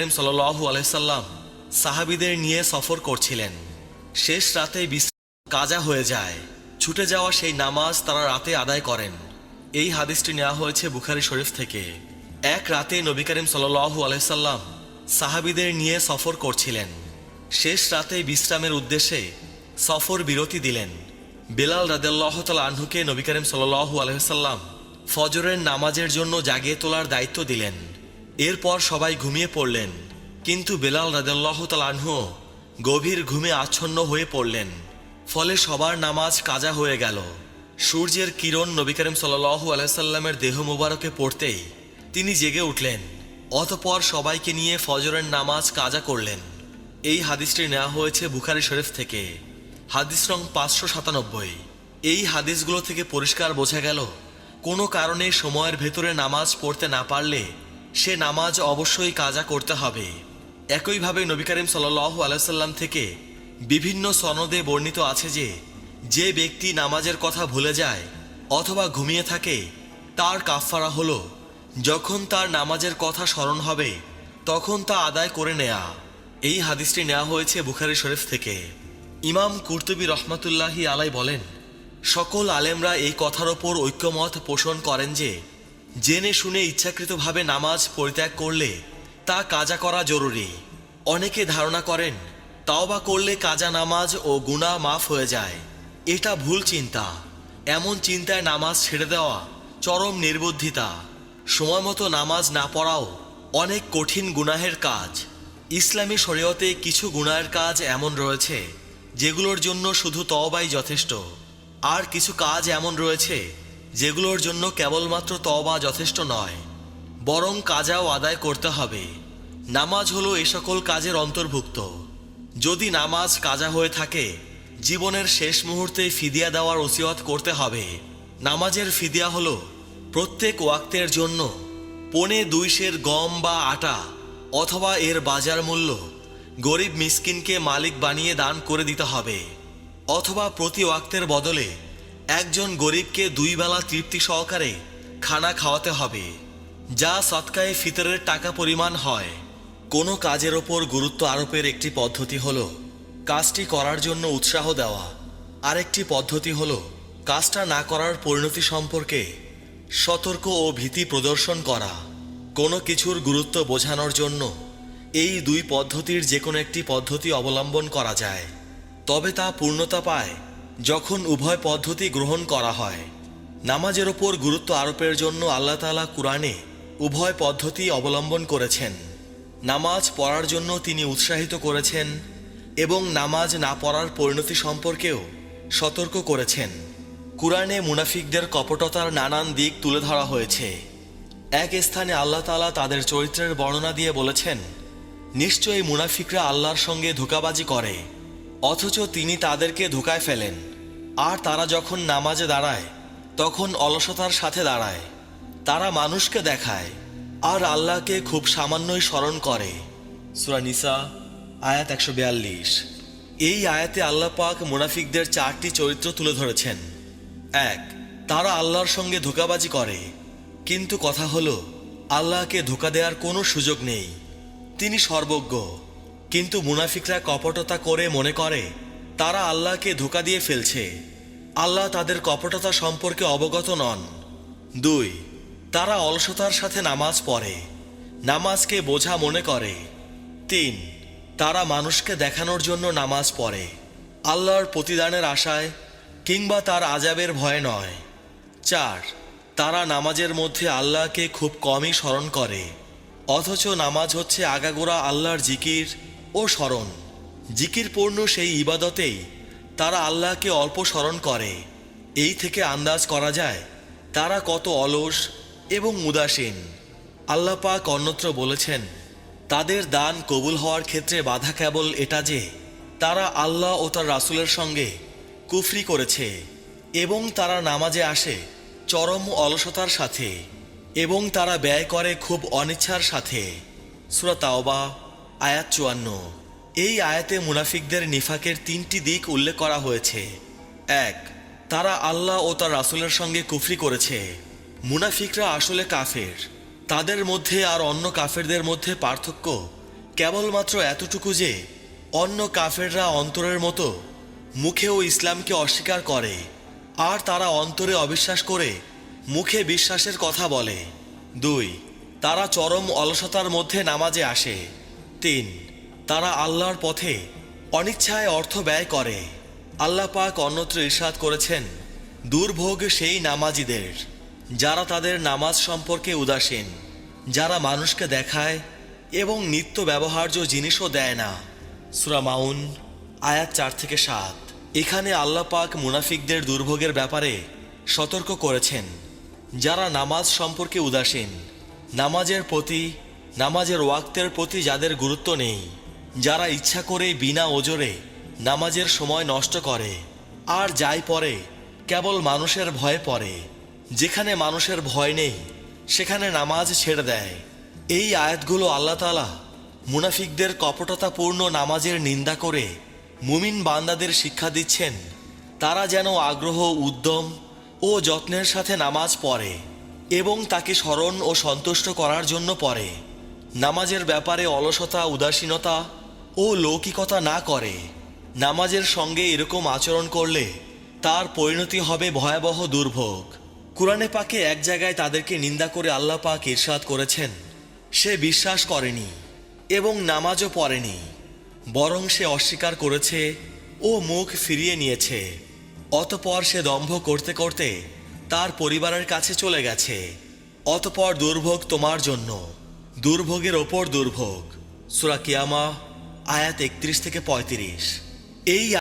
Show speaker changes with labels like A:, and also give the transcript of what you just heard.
A: করিম সাল্লু আলাইসাল্লাম সাহাবিদের নিয়ে সফর করছিলেন। শেষ রাতে কাজা হয়ে যায়। ছুটে যাওয়া সেই নামাজ তারা রাতে আদায় করেন। এই হাদিসটি নেওয়া হয়েছে বুখারি শরীফ থেকে। এক রাতে নবী করিম সাল্লু আলাইসাল্লাম সাহাবিদের নিয়ে সফর করছিলেন। শেষ রাতে বিশ্রামের উদ্দেশ্যে সফর বিরতি দিলেন। বেলাল রাদেল্লাহ তাল আহ্নুকে নবী করিম সাল্লু আলহাম ফজরের নামাজের জন্য জাগিয়ে তোলার দায়িত্ব দিলেন। এরপর সবাই ঘুমিয়ে পড়লেন। কিন্তু বেলাল রাদেল্লাহ তাল গভীর ঘুমে আচ্ছন্ন হয়ে পড়লেন। ফলে সবার নামাজ কাজা হয়ে গেল। সূর্যের কিরণ নবী করিম সাল্লু আলাইসাল্লামের দেহ মুবারকে পড়তেই তিনি জেগে উঠলেন। অতপর সবাইকে নিয়ে ফজরের নামাজ কাজা করলেন। এই হাদিসটি নেওয়া হয়েছে বুখারি শরীফ থেকে। হাদিস রং পাঁচশো সাতানব্বই। এই হাদিসগুলো থেকে পরিষ্কার বোঝা গেল, কোনো কারণে সময়ের ভেতরে নামাজ পড়তে না পারলে সে নামাজ অবশ্যই কাজা করতে হবে। একইভাবে নবী করিম সাল্লাহ থেকে বিভিন্ন সনদে বর্ণিত আছে যে যে ব্যক্তি নামাজের কথা ভুলে যায় অথবা ঘুমিয়ে থাকে, তার কাফফারা হলো, যখন তার নামাজের কথা স্মরণ হবে, তখন তা আদায় করে নেয়া। এই হাদিসটি নেওয়া হয়েছে বুখারি শরীফ থেকে। ইমাম কুর্তুবী রহমাতুল্লাহি আলাই বলেন, সকল আলেমরা এই কথার ওপর ঐক্যমত পোষণ করেন যে জেনে শুনে ইচ্ছাকৃতভাবে নামাজ পরিত্যাগ করলে তা কাজা করা জরুরি। অনেকে ধারণা করেন, তাওবা করলে কাজা নামাজ ও গুনাহ মাফ হয়ে যায়। এটা ভুল চিন্তা। এমন চিন্তায় নামাজ ছেড়ে দেওয়া চরম নির্বুদ্ধিতা। সময় মতো নামাজ না পড়াও অনেক কঠিন গুনাহের কাজ। ইসলামী শরীয়তে কিছু গুনাহের কাজ এমন রয়েছে, যেগুলোর জন্য শুধু তওবাই যথেষ্ট। আর কিছু কাজ এমন রয়েছে যেগুলোর জন্য কেবলমাত্র তওবা যথেষ্ট নয়, বরং কাজাও আদায় করতে হবে। নামাজ হলো এ সকল কাজের অন্তর্ভুক্ত। যদি নামাজ কাজা হয়ে থাকে, জীবনের শেষ মুহূর্তে ফিদিয়া দেওয়ার ওসিয়ত করতে হবে। নামাজের ফিদিয়া হলো প্রত্যেক ওয়াক্তের জন্য পনে দুই সের গম বা আটা অথবা এর বাজার মূল্য গরিব মিসকিনকে মালিক বানিয়ে দান করে দিতে হবে, অথবা প্রতি ওয়াক্তের বদলে একজন গরিবকে দুই বেলা তৃপ্তি সহকারে খানা খাওয়াতে হবে, যা সৎকায়ে ফিতরের টাকা পরিমাণ হয়। কোনো কাজের ওপর গুরুত্ব আরোপের একটি পদ্ধতি হলো কাজটি করার জন্য উৎসাহ দেওয়া। আরেকটি পদ্ধতি হল কাজটা না করার পরিণতি সম্পর্কে সতর্ক ও ভীতি প্রদর্শন করা। কোনো কিছুর গুরুত্ব বোঝানোর জন্য এই দুই পদ্ধতির যে কোনো একটি পদ্ধতি অবলম্বন করা যায়, তবে তা পূর্ণতা পায় যখন উভয় পদ্ধতি গ্রহণ করা হয়, নামাজের ওপর গুরুত্ব আরোপের জন্য আল্লাহ তাআলা কুরআনে উভয় পদ্ধতি অবলম্বন করেছেন। নামাজ পড়ার জন্য তিনি উৎসাহিত করেছেন এবং নামাজ না পড়ার পরিণতি সম্পর্কেও সতর্ক করেছেন। কুরআনে মুনাফিকদের কপটতার নানান দিক তুলে ধরা হয়েছে। এক স্থানে আল্লাহ তাআলা তাদের চরিত্রের বর্ণনা দিয়ে বলেছেন, নিশ্চয়ই মুনাফিকরা আল্লাহর সঙ্গে ধোকাবাজি করে। অথচ তিনি তাদেরকে ধোকায় ফেলেন। আর তারা যখন নামাজে দাঁড়ায়, তখন অলসতার সাথে দাঁড়ায়। তারা মানুষকে দেখায়, আর আল্লাহকে খুব সামান্যই স্মরণ করে। সুরা নিসা, আয়াত একশো বিয়াল্লিশ। এই আয়াতে আল্লাহ পাক মুনাফিকদের চারটি চরিত্র তুলে ধরেছেন। এক, তারা আল্লাহর সঙ্গে ধোকাবাজি করে। কিন্তু কথা হলো, আল্লাহকে ধোকা দেওয়ার কোনো সুযোগ নেই। তিনি সর্বজ্ঞ। কিন্তু মুনাফিকরা কপটতা করে মনে করে, তারা আল্লাহকে ধোকা দিয়ে ফেলছে। আল্লাহ তাদের কপটতা সম্পর্কে অবগত নন। দুই, তারা অলসতার সাথে নামাজ পড়ে, নামাজকে বোঝা মনে করে। তিন, তারা মানুষকে দেখানোর জন্য নামাজ পড়ে, আল্লাহর প্রতিদানের আশায় কিংবা তার আজাবের ভয় নয়। চার, তারা নামাজের মধ্যে আল্লাহকে খুব কমই স্মরণ করে, অথচ নামাজ হচ্ছে আগাগোড়া আল্লাহর জিকির ও স্মরণ। জিকিরপূর্ণ সেই ইবাদতেই তারা আল্লাহকে অল্প স্মরণ করে। এই থেকে আন্দাজ করা যায়, তারা কত অলস এবং উদাসীন। আল্লাহ পাক অন্যত্র বলেছেন, তাদের দান কবুল হওয়ার ক্ষেত্রে বাধা কেবল এটা যে, তারা আল্লাহ ও তার রাসূলের সঙ্গে কুফরি করেছে এবং তারা নামাজে আসে চরম অলসতার সাথে এবং তারা ব্যয় করে খুব অনিচ্ছার সাথে। সুরা তাওবা আয়াত চুয়ান্ন। এই আয়াতে মুনাফিকদের নিফাকের তিনটি দিক উল্লেখ করা হয়েছে। এক, তারা আল্লাহ ও তার রাসুলের সঙ্গে কুফরি করেছে। মুনাফিকরা আসলে কাফের। তাদের মধ্যে আর অন্য কাফেরদের মধ্যে পার্থক্য কেবলমাত্র এতটুকু যে, অন্য কাফেররা অন্তরের মতো মুখেও ইসলামকে অস্বীকার করে, আর তারা অন্তরে অবিশ্বাস করে মুখে বিশ্বাসের কথা বলে। দুই, তারা চরম অলসতার মধ্যে নামাজে আসে। তিন, তারা আল্লাহর পথে অনিচ্ছায় অর্থ ব্যয় করে। আল্লাহ পাক অন্যত্র ইরশাদ করেছেন, দুর্ভোগ সেই নামাজিদের, যারা তাদের নামাজ সম্পর্কে উদাসীন, যারা মানুষকে দেখায় এবং নিত্য ব্যবহার্য জিনিসও দেয় না। সুরা মাউন, আয়াত চার থেকে সাত। এখানে আল্লাহ পাক মুনাফিকদের দুর্ভোগের ব্যাপারে সতর্ক করেছেন, যারা নামাজ সম্পর্কে উদাসীন, নামাজের প্রতি নামাজের ওয়াক্তের প্রতি যাদের গুরুত্ব নেই, যারা ইচ্ছা করে বিনা ওজরে নামাজের সময় নষ্ট করে, আর যাই পরে কেবল মানুষের ভয়ে পড়ে, যেখানে মানুষের ভয় নেই, সেখানে নামাজ ছেড়ে দেয়। এই আয়াতগুলো আল্লাহ তালা মুনাফিকদের কপটতাপূর্ণ নামাজের নিন্দা করে মুমিন বান্দাদের শিক্ষা দিচ্ছেন, তারা যেন আগ্রহ, উদ্যম ও যত্নের সাথে নামাজ পড়ে এবং তাকে স্মরণ ও সন্তুষ্ট করার জন্য পড়ে। নামাজের ব্যাপারে অলসতা, উদাসীনতা ও লৌকিকতা না করে। নামাজের সঙ্গে এরকম আচরণ করলে তার পরিণতি হবে ভয়াবহ দুর্ভোগ। কোরআনে পাকে এক জায়গায় তাদেরকে নিন্দা করে আল্লাহ পাক ইরশাদ করেছেন, সে বিশ্বাস করেনি এবং নামাজও পড়েনি, বরং সে অস্বীকার করেছে ও মুখ ফিরিয়ে নিয়েছে। অতপর সে দম্ভ করতে করতে তার পরিবারের কাছে চলে গেছে। অতপর দুর্ভোগ তোমার জন্য। দুর্ভোগের ওপর দুর্ভোগ। সুরা কিয়ামা আয়াত একত্রিশ থেকে পঁয়ত্রিশ। এই